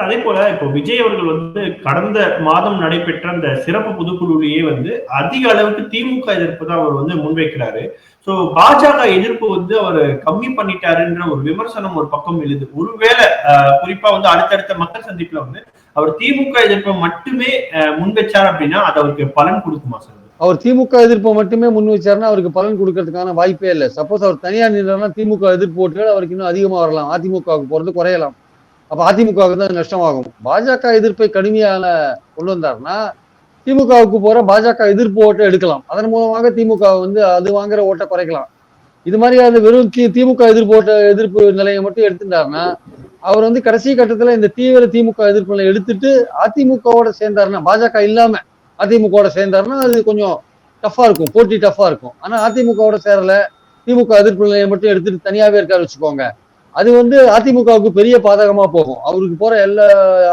அதே போல இப்போ விஜய் அவர்கள் வந்து கடந்த மாதம் நடைபெற்ற அந்த சிறப்பு பொதுக்குழுவிலேயே வந்து அதிக அளவுக்கு திமுக எதிர்ப்பு தான் அவர் வந்து முன்வைக்கிறாரு. சோ பாஜக எதிர்ப்பு வந்து அவர் கம்மி பண்ணிட்டாருன்ற ஒரு விமர்சனம் ஒரு பக்கம் எழுது. ஒருவேளை அஹ், குறிப்பா வந்து அடுத்தடுத்த மக்கள் சந்திப்புல வந்து அவர் திமுக எதிர்ப்பை மட்டுமே முன்வைச்சார் முன் வச்சார் அப்படின்னா அது அவருக்கு பலன் கொடுக்குமா சார்? அவர் திமுக எதிர்ப்பை மட்டுமே முன் வச்சாருன்னா அவருக்கு பலன் கொடுக்கறதுக்கான வாய்ப்பே இல்லை. சப்போஸ் அவர் தனியார் நின்றாருன்னா திமுக எதிர்ப்பு ஓட்டுகள் அவருக்கு இன்னும் அதிகமாக வரலாம். அதிமுகவுக்கு போறது குறையலாம். அப்ப அதிமுகவுக்கு தான் நஷ்டமாகும். பாஜக எதிர்ப்பை கடுமையான கொண்டு வந்தாருன்னா திமுகவுக்கு போற பாஜக எதிர்ப்பு ஓட்டை எடுக்கலாம். அதன் மூலமாக திமுக வந்து அது வாங்குற ஓட்டை குறைக்கலாம். இது மாதிரி அந்த வெறும் தி- திமுக எதிர்ப்பு ஓட்ட எதிர்ப்பு நிலையை மட்டும் எடுத்துட்டாருன்னா அவர் வந்து கடைசி கட்டத்துல இந்த தீவிர திமுக எதிர்ப்பு நிலையை எடுத்துட்டு அதிமுகவோட சேர்ந்தாருன்னா பாஜக இல்லாம அதிமுகவோட சேர்ந்தாருன்னா அது கொஞ்சம் டஃப்பா இருக்கும். போட்டி டஃப்பா இருக்கும். ஆனா அதிமுகவோட சேரல திமுக எதிர்ப்பு நிலையை மட்டும் எடுத்துட்டு தனியாவே இருக்காரு வச்சுக்கோங்க. அது வந்து அதிமுகவுக்கு பெரிய பாதகமா போகும். அவருக்கு போற எல்லா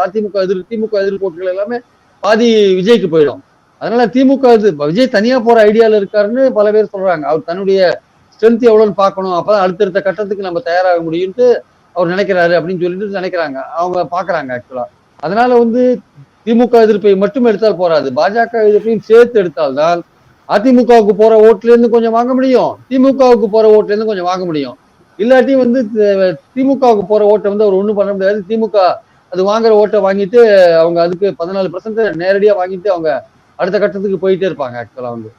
அதிமுக எதிர் திமுக எதிர்ப்பு எல்லாமே பாதி விஜய்க்கு போயிடும். அதனால திமுக இது விஜய் தனியா போற ஐடியால இருக்காருன்னு பல பேர் சொல்றாங்க. அவர் தன்னுடைய ஸ்ட்ரென்த் எவ்வளவுன்னு பார்க்கணும். அப்பதான் அடுத்தடுத்த கட்டத்துக்கு நம்ம தயாராக முடியும்ட்டு அவர் நினைக்கிறாரு அப்படின்னு சொல்லிட்டு நினைக்கிறாங்க. அவங்க பாக்குறாங்க ஆக்சுவலா அதனால வந்து திமுக எதிர்ப்பை மட்டும் எடுத்தால் போராது பாஜக எதிர்ப்பையும் சேர்த்து எடுத்தால்தான் அதிமுகவுக்கு போற ஓட்டுல இருந்து கொஞ்சம் வாங்க முடியும். திமுகவுக்கு போற ஓட்டுல இருந்து கொஞ்சம் வாங்க முடியும். இல்லாட்டி வந்து திமுகவுக்கு போற ஓட்டை வந்து அவர் ஒன்றும் பண்ண முடியாது. திமுக அது வாங்குற ஓட்டை வாங்கிட்டு அவங்க அதுக்கு பதினாலு பர்சன்ட் நேரடியாக வாங்கிட்டு அவங்க அடுத்த கட்டத்துக்கு போயிட்டே இருப்பாங்க ஆக்சுவலா வந்து.